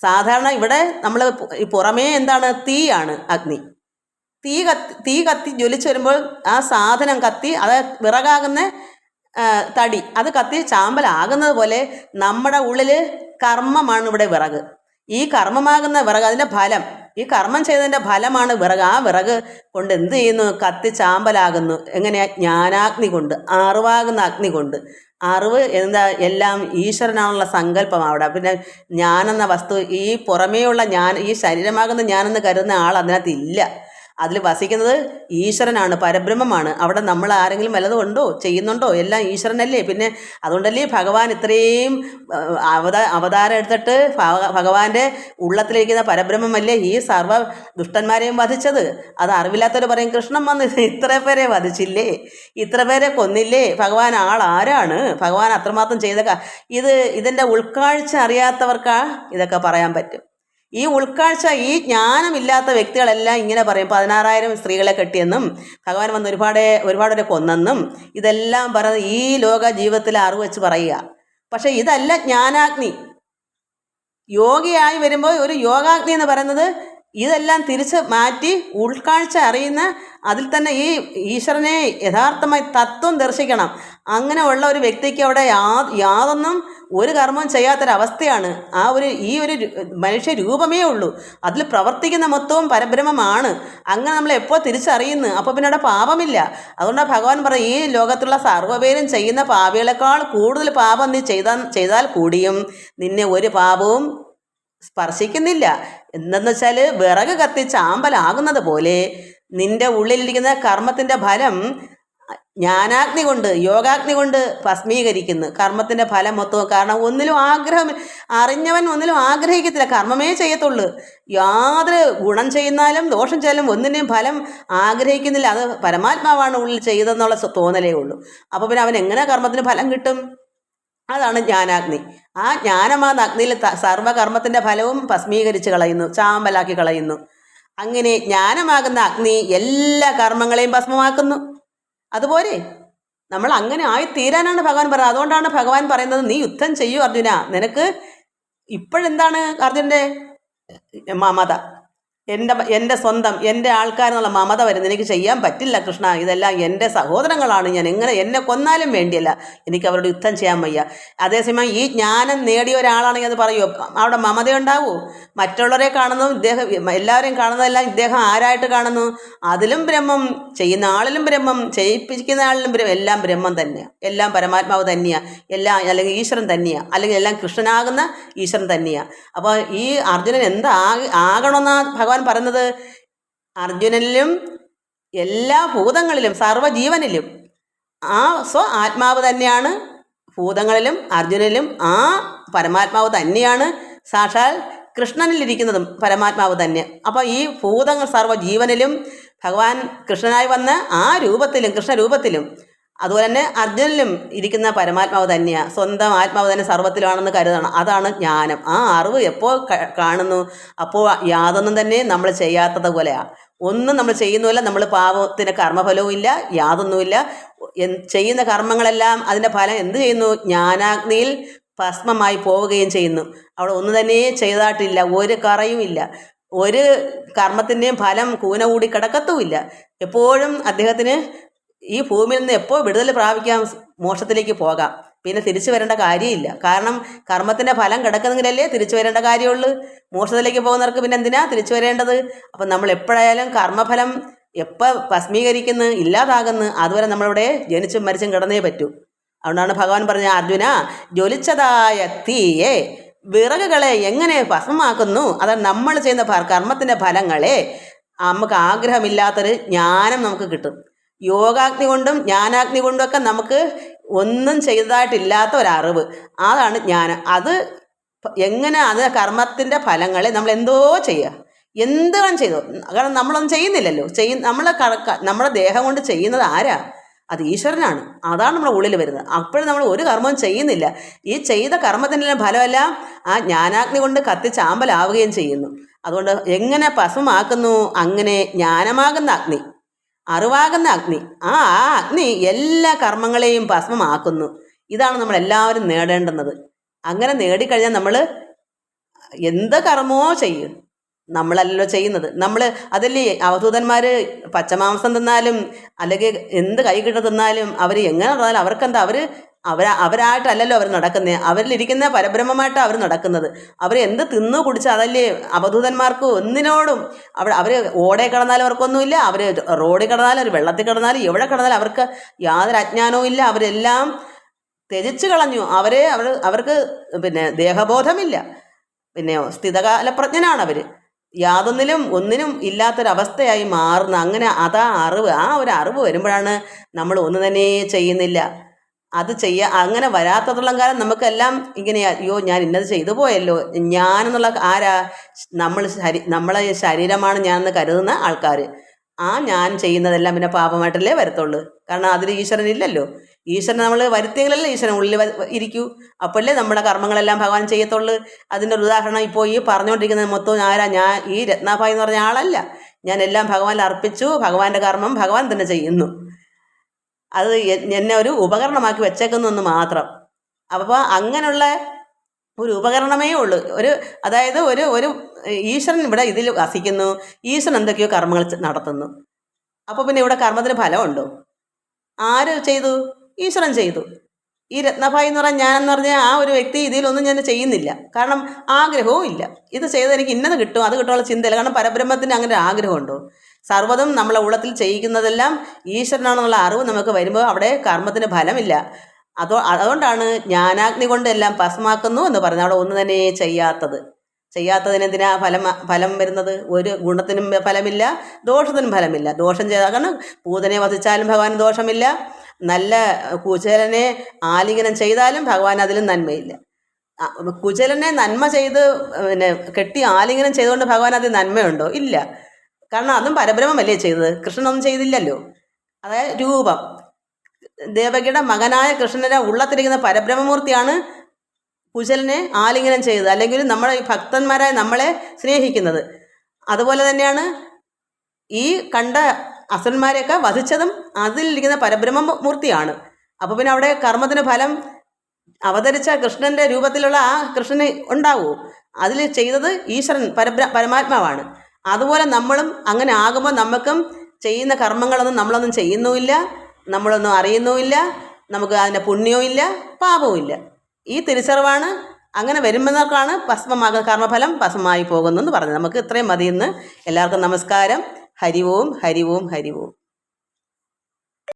സാധാരണ ഇവിടെ നമ്മൾ പുറമേ എന്താണ്? തീയാണ് അഗ്നി. തീ കത്തി തീ കത്തി ജ്വലിച്ചു വരുമ്പോൾ ആ സാധനം കത്തി അത് വിറകാകുന്ന തടി. അത് കത്തി ചാമ്പലാകുന്നത് പോലെ നമ്മുടെ ഉള്ളിൽ കർമ്മമാണ് ഇവിടെ വിറക്. ഈ കർമ്മമാകുന്ന വിറക് അതിന്റെ ഫലം ഈ കർമ്മം ചെയ്തതിന്റെ ഫലമാണ് വിറക്. ആ വിറക് കൊണ്ട് എന്ത് ചെയ്യുന്നു? കത്തി ചാമ്പലാകുന്നു. എങ്ങനെയാ? ജ്ഞാനാഗ്നി കൊണ്ട് അറിവാകുന്ന അഗ്നി കൊണ്ട്. അറിവ് എന്താ? എല്ലാം ഈശ്വരനാണുള്ള സങ്കല്പം അവിടെ. പിന്നെ ഞാനെന്ന വസ്തു ഈ പുറമേയുള്ള ഞാൻ ഈ ശരീരമാകുന്ന ഞാനെന്ന് കരുതുന്ന ആൾ അതിനകത്ത് ഇല്ല. അതിൽ വസിക്കുന്നത് ഈശ്വരനാണ് പരബ്രഹ്മമാണ്. അവിടെ നമ്മൾ ആരെങ്കിലും വല്ലതും ഉണ്ടോ? ചെയ്യുന്നുണ്ടോ? എല്ലാം ഈശ്വരനല്ലേ? പിന്നെ അതുകൊണ്ടല്ലേ ഭഗവാൻ ഇത്രയും അവതാ അവതാരം എടുത്തിട്ട് ഭഗവാന്റെ ഉള്ളത്തിലിരിക്കുന്ന പരബ്രഹ്മമല്ലേ ഈ സർവ ദുഷ്ടന്മാരെയും വധിച്ചത്? അത് അറിവില്ലാത്തവർ പറയും കൃഷ്ണൻ വന്ന് ഇത്ര പേരെ വധിച്ചില്ലേ? ഇത്ര പേരെ കൊന്നില്ലേ? ഭഗവാൻ ആൾ ആരാണ്? ഭഗവാൻ അത്രമാത്രം ചെയ്ത ഇത് ഇതിന്റെ ഉൾക്കാഴ്ച അറിയാത്തവർക്കാ ഇതൊക്കെ പറയാൻ പറ്റും. ഈ ഉൾക്കാഴ്ച ഈ ജ്ഞാനമില്ലാത്ത വ്യക്തികളെല്ലാം ഇങ്ങനെ പറയും. പതിനാറായിരം സ്ത്രീകളെ കെട്ടിയെന്നും ഭഗവാൻ വന്ന് ഒരുപാട് ഒരുപാട് കൊന്നെന്നും ഇതെല്ലാം പറഞ്ഞ് ഈ ലോക ജീവിതത്തിൽ അറിവ് വെച്ച് പറയുക. പക്ഷെ ഇതല്ല ജ്ഞാനാഗ്നി. യോഗിയായി വരുമ്പോൾ ഒരു യോഗാഗ്നി എന്ന് പറയുന്നത് ഇതെല്ലാം തിരിച്ച് മാറ്റി ഉൾക്കാഴ്ച അറിയുന്ന അതിൽ തന്നെ ഈ ഈശ്വരനെ യഥാർത്ഥമായി തത്വം ദർശിക്കണം. അങ്ങനെ ഉള്ള ഒരു വ്യക്തിക്ക് അവിടെ യാ യാതൊന്നും ഒരു കർമ്മവും ചെയ്യാത്തൊരവസ്ഥയാണ്. ആ ഒരു ഈ ഒരു മനുഷ്യ രൂപമേ ഉള്ളൂ. അതിൽ പ്രവർത്തിക്കുന്ന മൊത്തവും പരബ്രഹ്മമാണ്. അങ്ങനെ നമ്മൾ എപ്പോൾ തിരിച്ചറിയുന്നു? അപ്പോൾ പിന്നെ അവിടെ പാപമില്ല. അതുകൊണ്ടാണ് ഭഗവാൻ പറയും ഈ ലോകത്തുള്ള സർവപേരും ചെയ്യുന്ന പാപികളെക്കാൾ കൂടുതൽ പാപം നീ ചെയ്താൽ ചെയ്താൽ കൂടിയും നിന്നെ ഒരു പാപവും സ്പർശിക്കുന്നില്ല. എന്തെന്ന് വെച്ചാൽ വിറക് കത്തിച്ച് ആമ്പലാകുന്നത് പോലെ നിന്റെ ഉള്ളിലിരിക്കുന്ന കർമ്മത്തിന്റെ ഫലം ജ്ഞാനാഗ്നി കൊണ്ട് യോഗാഗ്നി കൊണ്ട് ഭസ്മീകരിക്കുന്നു. കർമ്മത്തിന്റെ ഫലം മൊത്തം കാരണം ഒന്നിലും ആഗ്രഹം അറിഞ്ഞവൻ ഒന്നിലും ആഗ്രഹിക്കത്തില്ല. കർമ്മമേ ചെയ്യത്തുള്ളൂ. യാതൊരു ഗുണം ചെയ്യുന്നാലും ദോഷം ചെയ്താലും ഒന്നിനെയും ഫലം ആഗ്രഹിക്കുന്നില്ല. അത് പരമാത്മാവാണ് ഉള്ളിൽ ചെയ്തതെന്നുള്ള തോന്നലേ ഉള്ളൂ. അപ്പോൾ പിന്നെ അവൻ എങ്ങനെ കർമ്മത്തിന് ഫലം കിട്ടും? അതാണ് ജ്ഞാനാഗ്നി. ആ ജ്ഞാനമാകുന്ന അഗ്നിയിൽ സർവകർമ്മത്തിന്റെ ഫലവും ഭസ്മീകരിച്ച് കളയുന്നു ചാമ്പലാക്കി കളയുന്നു. അങ്ങനെ ജ്ഞാനമാകുന്ന അഗ്നി എല്ലാ കർമ്മങ്ങളെയും ഭസ്മമാക്കുന്നു. അതുപോലെ നമ്മൾ അങ്ങനെ ആയി തീരാനാണ് ഭഗവാൻ പറയുന്നത്. അതുകൊണ്ടാണ് ഭഗവാൻ പറയുന്നത് നീ യുദ്ധം ചെയ്യൂ അർജുന. നിനക്ക് ഇപ്പോഴെന്താണ് അർജുന്റെ മമത? എന്റെ എന്റെ സ്വന്തം എന്റെ ആൾക്കാരെന്നുള്ള മമത വരുന്നത് എനിക്ക് ചെയ്യാൻ പറ്റില്ല കൃഷ്ണ. ഇതെല്ലാം എന്റെ സഹോദരങ്ങളാണ്. ഞാൻ എങ്ങനെ എന്നെ കൊന്നാലും വേണ്ടിയല്ല. എനിക്ക് അവരോട് യുദ്ധം ചെയ്യാൻ വയ്യ. അതേസമയം ഈ ജ്ഞാനം നേടിയ ഒരാളാണെങ്കിൽ അത് പറയൂ. അവിടെ മമത ഉണ്ടാവൂ? മറ്റുള്ളവരെ കാണുന്നു ഇദ്ദേഹം എല്ലാവരെയും കാണുന്നതെല്ലാം ഇദ്ദേഹം ആരായിട്ട് കാണുന്നു? അതിലും ബ്രഹ്മം ചെയ്യുന്ന ആളിലും ബ്രഹ്മം ചെയ്യിപ്പിക്കുന്ന ആളിലും ബ്രഹ്മം എല്ലാം ബ്രഹ്മം തന്നെയാണ് എല്ലാം പരമാത്മാവ് തന്നെയാണ് എല്ലാം അല്ലെങ്കിൽ ഈശ്വരൻ തന്നെയാണ് അല്ലെങ്കിൽ എല്ലാം കൃഷ്ണനാകുന്ന ഈശ്വരൻ തന്നെയാണ് അപ്പോൾ ഈ അർജുനൻ എന്താ ആകണമെന്നാണ് ഭഗവാൻ പറയുന്നത് അർജുനനിലും എല്ലാ ഭൂതങ്ങളിലും സർവജീവനിലും ആ സ്വ ആത്മാവ് തന്നെയാണ് ഭൂതങ്ങളിലും അർജുനനിലും ആ പരമാത്മാവ് തന്നെയാണ്. സാക്ഷാൽ കൃഷ്ണനിലിരിക്കുന്നതും പരമാത്മാവ് തന്നെ. അപ്പോൾ ഈ ഭൂതങ്ങൾ സർവജീവനിലും ഭഗവാൻ കൃഷ്ണനായി വന്ന് ആ രൂപത്തിലും കൃഷ്ണരൂപത്തിലും അതുപോലെ തന്നെ അർജുനിലും ഇരിക്കുന്ന പരമാത്മാവ് തന്നെയാണ് സ്വന്തം ആത്മാവ് തന്നെ സർവത്തിലാണെന്ന് കരുതണം. അതാണ് ജ്ഞാനം. ആ അറിവ് എപ്പോൾ കാണുന്നു അപ്പോൾ യാതൊന്നും തന്നെ നമ്മൾ ചെയ്യാത്തത് പോലെയാണ് ഒന്നും നമ്മൾ ചെയ്യുന്നുമില്ല നമ്മൾ പാപത്തിന് കർമ്മഫലവും ഇല്ല യാതൊന്നുമില്ല. ചെയ്യുന്ന കർമ്മങ്ങളെല്ലാം അതിന്റെ ഫലം എന്ത് ചെയ്യുന്നു? ജ്ഞാനാഗ്നിയിൽ ഭസ്മമായി പോവുകയും ചെയ്യുന്നു. അവിടെ ഒന്നു തന്നെ ചെയ്തതായിട്ടില്ല ഒരു കറയും ഇല്ല. ഒരു കർമ്മത്തിന്റെയും ഫലം കൂന കൂടി കിടക്കത്തുമില്ല. എപ്പോഴും അദ്ദേഹത്തിന് ഈ ഭൂമിയിൽ നിന്ന് എപ്പോൾ വിടുതൽ പ്രാപിക്കാം മോക്ഷത്തിലേക്ക് പോകാം. പിന്നെ തിരിച്ചു വരേണ്ട കാര്യമില്ല. കാരണം കർമ്മത്തിന്റെ ഫലം കിടക്കുന്നെങ്കിലല്ലേ തിരിച്ചു വരേണ്ട കാര്യമുള്ളൂ? മോക്ഷത്തിലേക്ക് പോകുന്നവർക്ക് പിന്നെ എന്തിനാ തിരിച്ചു വരേണ്ടത്? അപ്പം നമ്മൾ എപ്പോഴായാലും കർമ്മഫലം എപ്പോൾ ഭസ്മീകരിക്കുന്നു ഇല്ലാതാകുന്നു അതുവരെ നമ്മളിവിടെ ജനിച്ചും മരിച്ചും കിടന്നേ പറ്റൂ. അതുകൊണ്ടാണ് ഭഗവാൻ പറഞ്ഞ അർജുന ജ്വലിച്ചതായ തീയെ വിറകുകളെ എങ്ങനെ ഭസ്മമാക്കുന്നു? അതാണ് നമ്മൾ ചെയ്യുന്ന കർമ്മത്തിന്റെ ഫലങ്ങളെ നമുക്ക് ആഗ്രഹമില്ലാത്തൊരു ജ്ഞാനം നമുക്ക് കിട്ടും. യോഗാഗ്നി കൊണ്ടും ജ്ഞാനാഗ്നി കൊണ്ടുമൊക്കെ നമുക്ക് ഒന്നും ചെയ്തതായിട്ടില്ലാത്ത ഒരറിവ്. അതാണ് ജ്ഞാനം. അത് എങ്ങനെ അത് കർമ്മത്തിന്റെ ഫലങ്ങളെ നമ്മൾ എന്തോ ചെയ്യുക. എന്ത് ചെയ്തു? കാരണം നമ്മളൊന്നും ചെയ്യുന്നില്ലല്ലോ. ചെയ്യ നമ്മളെ നമ്മുടെ ദേഹം കൊണ്ട് ചെയ്യുന്നത് ആരാ? അത് ഈശ്വരനാണ്. അതാണ് നമ്മുടെ ഉള്ളിൽ വരുന്നത്. അപ്പോഴും നമ്മൾ ഒരു കർമ്മവും ചെയ്യുന്നില്ല. ഈ ചെയ്ത കർമ്മത്തിന്റെ ഫലമെല്ലാം ആ ജ്ഞാനാഗ്നി കൊണ്ട് കത്തി ചാമ്പലാവുകയും ചെയ്യുന്നു. അതുകൊണ്ട് എങ്ങനെ പശമാക്കുന്നു? അങ്ങനെ ജ്ഞാനമാകുന്ന അഗ്നി അറിവാകുന്ന അഗ്നി. ആ ആ അഗ്നി എല്ലാ കർമ്മങ്ങളെയും ഭസ്മമാക്കുന്നു ഇതാണ് നമ്മൾ എല്ലാവരും നേടേണ്ടുന്നത്. അങ്ങനെ നേടിക്കഴിഞ്ഞാൽ നമ്മൾ എന്ത് കർമ്മമോ ചെയ്യും. നമ്മളല്ലല്ലോ ചെയ്യുന്നത്. നമ്മൾ അതല്ലേ അവധൂതന്മാർ പച്ചമാംസം തിന്നാലും അല്ലെങ്കിൽ എന്ത് കൈ കിട്ട തിന്നാലും അവർ എങ്ങനെ നടന്നാലും അവർക്കെന്താ? അവർ അവർ അവരായിട്ടല്ലല്ലോ അവർ നടക്കുന്നത് അവരിലിരിക്കുന്ന പരബ്രഹ്മമായിട്ടാണ് അവർ നടക്കുന്നത്. അവർ എന്ത് തിന്നു കുടിച്ച് അതല്ലേ അവധൂതന്മാർക്ക് ഒന്നിനോടും അവർ അവർ ഓടെ കിടന്നാലും അവർക്കൊന്നുമില്ല അവർ റോഡിൽ കിടന്നാലും അവർ വെള്ളത്തിൽ കിടന്നാലും എവിടെ കിടന്നാലും അവർക്ക് യാതൊരു അജ്ഞാനവും ഇല്ല. അവരെല്ലാം ത്യജിച്ചു കളഞ്ഞു. അവരെ അവർ അവർക്ക് പിന്നെ ദേഹബോധമില്ല. പിന്നെ സ്ഥിതകാലപ്രജ്ഞനാണ് അവർ യാതൊന്നിലും ഒന്നിനും ഇല്ലാത്തൊരവസ്ഥയായി മാറുന്ന അങ്ങനെ അതാ അറിവ്. ആ ഒരു അറിവ് വരുമ്പോഴാണ് നമ്മൾ ഒന്നും തന്നെ ചെയ്യുന്നില്ല. അത് ചെയ്യാ അങ്ങനെ വരാത്തതുള്ള കാലം നമുക്കെല്ലാം ഇങ്ങനെ അയ്യോ ഞാൻ ഇന്നത് ചെയ്തു പോയല്ലോ. ഞാനെന്നുള്ള ആരാ? നമ്മൾ ശരീ നമ്മളെ ശരീരമാണ് ഞാൻ എന്ന് കരുതുന്ന ആൾക്കാർ ആ ഞാൻ ചെയ്യുന്നതെല്ലാം പിന്നെ പാപമായിട്ടല്ലേ വരത്തുള്ളൂ. കാരണം അതിൽ ഈശ്വരൻ ഇല്ലല്ലോ ഈശ്വരൻ നമ്മൾ വരുത്തിയെങ്കിലല്ലേ ഈശ്വരൻ ഉള്ളിൽ ഇരിക്കൂ. അപ്പോഴല്ലേ നമ്മുടെ കർമ്മങ്ങളെല്ലാം ഭഗവാൻ ചെയ്യത്തുള്ളൂ. അതിന്റെ ഒരു ഉദാഹരണം ഇപ്പോൾ ഈ പറഞ്ഞുകൊണ്ടിരിക്കുന്നത് മൊത്തം ആരാ? ഞാൻ ഈ രത്നാഭായി എന്ന് പറഞ്ഞ ആളല്ല. ഞാൻ എല്ലാം ഭഗവാനിൽ അർപ്പിച്ചു. ഭഗവാന്റെ കർമ്മം ഭഗവാൻ തന്നെ ചെയ്യുന്നു. അത് എന്നെ ഒരു ഉപകരണമാക്കി വെച്ചേക്കുന്നു എന്ന് മാത്രം. അപ്പോൾ അങ്ങനെയുള്ള ഒരു ഉപകരണമേ ഉള്ളൂ. ഒരു അതായത് ഒരു ഒരു ഈശ്വരൻ ഇവിടെ ഇതിൽ വസിക്കുന്നു. ഈശ്വരൻ എന്തൊക്കെയോ കർമ്മങ്ങൾ നടത്തുന്നു. അപ്പോൾ പിന്നെ ഇവിടെ കർമ്മത്തിന് ഫലമുണ്ടോ? ആര് ചെയ്തു? ഈശ്വരൻ ചെയ്തു. ഈ രത്നഭായി എന്ന് പറഞ്ഞാൽ ഞാനെന്ന് പറഞ്ഞാൽ ആ ഒരു വ്യക്തി ഇതിലൊന്നും ഞാൻ ചെയ്യുന്നില്ല. കാരണം ആഗ്രഹവും ഇല്ല. ഇത് ചെയ്ത് എനിക്ക് ഇന്നത് കിട്ടും. അത് കിട്ടുമുള്ള ചിന്തയില്ല. കാരണം പരബ്രഹ്മത്തിന് അങ്ങനെ ആഗ്രഹമുണ്ടോ. സർവതും നമ്മളെ ഉള്ളത്തിൽ ചെയ്യിക്കുന്നതെല്ലാം ഈശ്വരനാണെന്നുള്ള അറിവ് നമുക്ക് വരുമ്പോൾ അവിടെ കർമ്മത്തിന് ഫലമില്ല. അതോ അതുകൊണ്ടാണ് ജ്ഞാനാഗ്നി കൊണ്ട് എല്ലാം ഭസ്മാക്കുന്നു എന്ന് പറഞ്ഞത്. അവിടെ ഒന്നും തന്നെ ചെയ്യാത്തത്. ചെയ്യാത്തതിനെന്തിനാ ഫലം ഫലം വരുന്നത്? ഒരു ഗുണത്തിനും ഫലമില്ല ദോഷത്തിനും ഫലമില്ല. ദോഷം ചെയ്താൽ കാരണം പൂതനെ വധിച്ചാലും ഭഗവാൻ ദോഷമില്ല. നല്ല കുചേലനെ ആലിംഗനം ചെയ്താലും ഭഗവാൻ അതിലും നന്മയില്ല. കുചലനെ നന്മ ചെയ്ത് പിന്നെ കെട്ടി ആലിംഗനം ചെയ്തുകൊണ്ട് ഭഗവാൻ അതിൽ നന്മയുണ്ടോ? ഇല്ല. കാരണം അതും പരബ്രഹ്മമല്ലേ ചെയ്തത്? കൃഷ്ണനൊന്നും ചെയ്തില്ലല്ലോ. അതായത് രൂപം. ദേവകിയുടെ മകനായ കൃഷ്ണനെ ഉള്ളത്തിരിക്കുന്ന പരബ്രഹ്മമൂർത്തിയാണ് കുശലനെ ആലിംഗനം ചെയ്തത് അല്ലെങ്കിൽ നമ്മളെ ഭക്തന്മാരായ നമ്മളെ സ്നേഹിക്കുന്നത്. അതുപോലെ തന്നെയാണ് ഈ കണ്ട അസുരന്മാരെയൊക്കെ വധിച്ചതും അതിലിരിക്കുന്ന പരബ്രഹ്മമൂർത്തിയാണ്. അപ്പോൾ പിന്നെ അവിടെ കർമ്മത്തിന് ഫലം അവതരിച്ച കൃഷ്ണന്റെ രൂപത്തിലുള്ള ആ കൃഷ്ണന് ഉണ്ടാവൂ. അതിൽ ചെയ്തത് ഈശ്വരൻ പരബ്ര പരമാത്മാവാണ്. അതുപോലെ നമ്മളും അങ്ങനെ ആകുമ്പോൾ നമുക്കും ചെയ്യുന്ന കർമ്മങ്ങളൊന്നും നമ്മളൊന്നും ചെയ്യുന്നുമില്ല നമ്മളൊന്നും അറിയുന്നുമില്ല നമുക്ക് അതിന്റെ പുണ്യവും ഇല്ല പാപവും ഇല്ല ഈ തിരിച്ചറിവാണ് അങ്ങനെ വരുമ്പോഴേക്കാണ് ഭസ്മമാകുന്ന കർമ്മഫലം ഭസ്മമായി പോകുന്നതെന്ന് പറഞ്ഞത്. നമുക്ക് ഇത്രയും മതി ഇന്ന്. എല്ലാവർക്കും നമസ്കാരം. ഹരിവോം ഹരിവോം ഹരിവോം